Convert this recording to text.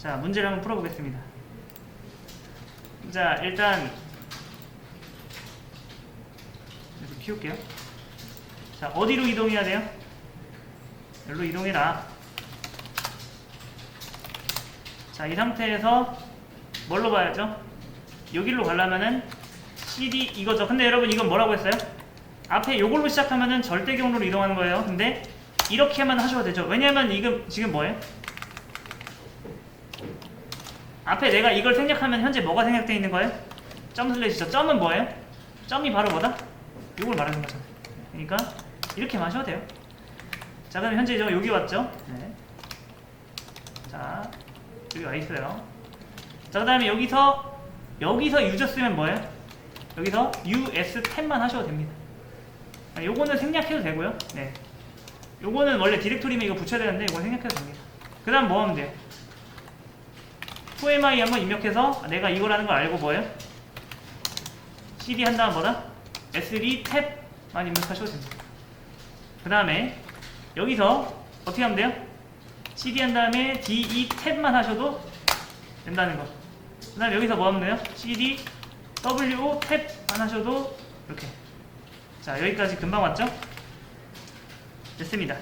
자, 문제를 한번 풀어보겠습니다. 자, 일단 피울게요. 자, 어디로 이동해야 돼요? 여기로 이동해라. 자, 이 상태에서 뭘로 봐야죠? 여기로 가려면은 CD 이거죠. 근데 여러분 이건 뭐라고 했어요? 앞에 요걸로 시작하면은 절대 경로로 이동하는 거예요. 근데 이렇게만 하셔도 되죠. 왜냐면 이금 지금 뭐예요? 앞에 내가 이걸 생략하면 현재 뭐가 생략되어 있는 거예요? 점 슬래시죠. 점은 뭐예요? 점이 바로 뭐다? 이걸 말하는 거죠. 그러니까 이렇게 마셔도 돼요. 자, 그럼 현재 저 여기 왔죠? 네. 자, 여기 와 있어요. 자, 그 다음에 여기서 여기서 유저 쓰면 뭐예요? 여기서 US10만 하셔도 됩니다. 아, 요거는 생략해도 되고요. 네. 요거는 원래 디렉토리면 이거 붙여야 되는데 이거 생략해도 됩니다. 그 다음 뭐 하면 돼요? 2mi 한번 입력해서 내가 이거라는 걸 알고 뭐예요? cd 한 다음 뭐다? sd 탭만 입력하셔도 됩니다. 그 다음에 여기서 어떻게 하면 돼요? cd 한 다음에 de 탭만 하셔도 된다는 거. 그 다음에 여기서 뭐 하면 돼요? cd wo 탭만 하셔도 이렇게. 자 여기까지 금방 왔죠? 됐습니다.